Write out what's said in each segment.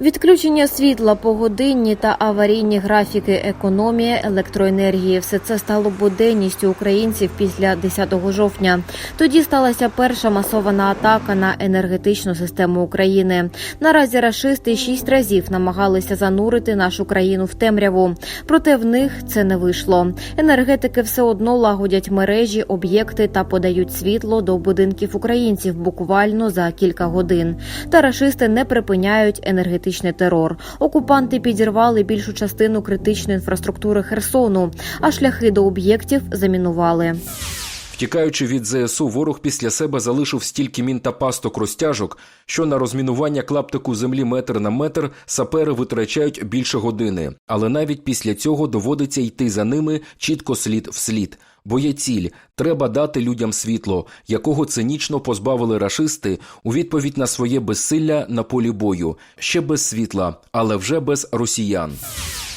Відключення світла, погодинні та аварійні графіки, економія електроенергії все це стало буденністю українців після 10 жовтня. Тоді сталася перша масована атака на енергетичну систему України. Наразі рашисти шість разів намагалися занурити нашу країну в темряву. Проте в них це не вийшло. Енергетики все одно лагодять мережі, об'єкти та подають світло до будинків українців буквально за кілька годин. Та рашисти не припиняють енергетичний терор. Окупанти підірвали більшу частину критичної інфраструктури Херсону, а шляхи до об'єктів замінували. Втікаючи від ЗСУ, ворог після себе залишив стільки мін та пасток розтяжок, що на розмінування клаптику землі метр на метр сапери витрачають більше години. Але навіть після цього доводиться йти за ними чітко слід в слід. Бо є ціль треба дати людям світло, якого цинічно позбавили рашисти у відповідь на своє безсилля на полі бою, ще без світла, але вже без росіян.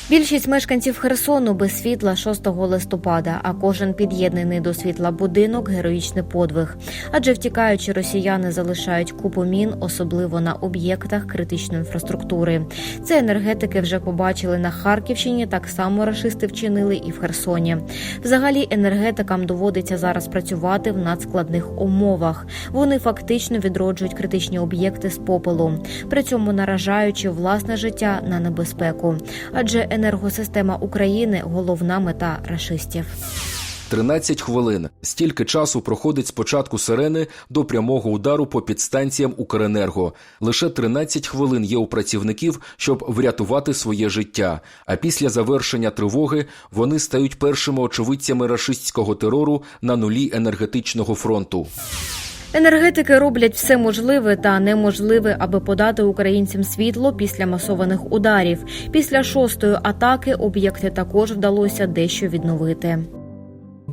Більшість мешканців Херсону без світла 6 листопада, а кожен під'єднаний до світла будинок героїчний подвиг. Адже втікаючи, росіяни залишають купу мін, особливо на об'єктах критичної інфраструктури. Це енергетики вже побачили на Харківщині. Так само рашисти вчинили і в Херсоні. Взагалі, енергетикам доводиться зараз працювати в надскладних умовах. Вони фактично відроджують критичні об'єкти з попелу, при цьому наражаючи власне життя на небезпеку. Адже енергосистема України головна мета рашистів. 13 хвилин. Стільки часу проходить з початку сирени до прямого удару по підстанціям Укренерго. Лише 13 хвилин є у працівників, щоб врятувати своє життя. А після завершення тривоги вони стають першими очевидцями рашистського терору на нулі енергетичного фронту. Енергетики роблять все можливе та неможливе, аби подати українцям світло після масованих ударів. Після шостої атаки об'єкти також вдалося дещо відновити.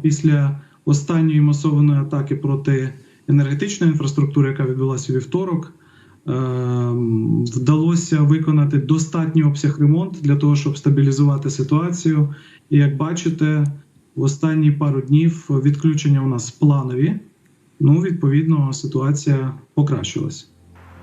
Після останньої масованої атаки проти енергетичної інфраструктури, яка відбулася у вівторок, е, вдалося виконати достатній обсяг ремонту для того, щоб стабілізувати ситуацію. І як бачите, в останні пару днів відключення у нас планові. Ну, відповідно, ситуація покращилась.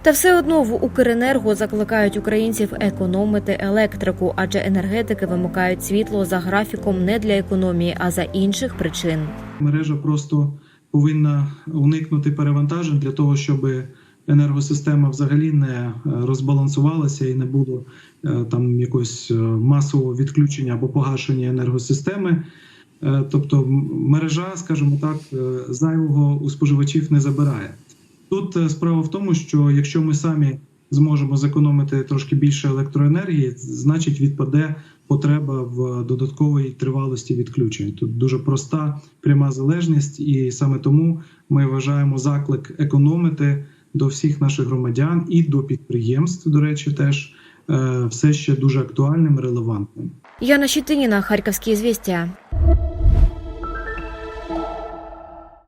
Та все одно в Укренерго закликають українців економити електрику, адже енергетики вимикають світло за графіком не для економії, а за інших причин. Мережа просто повинна уникнути перевантажень для того, щоб енергосистема взагалі не розбалансувалася і не було е, там якогось е, масового відключення або погашення енергосистеми. Е, Тобто мережа, скажімо так, е, зайвого у споживачів не забирає. Тут е, справа в тому, що якщо ми самі зможемо зекономити трошки більше електроенергії, значить відпаде потреба в додатковій тривалості відключень. Тут дуже проста пряма залежність, і саме тому ми вважаємо заклик економити до всіх наших громадян і до підприємств, до речі, теж все ще дуже актуальним релевантним. Яна Щетиніна, Харківські звістя.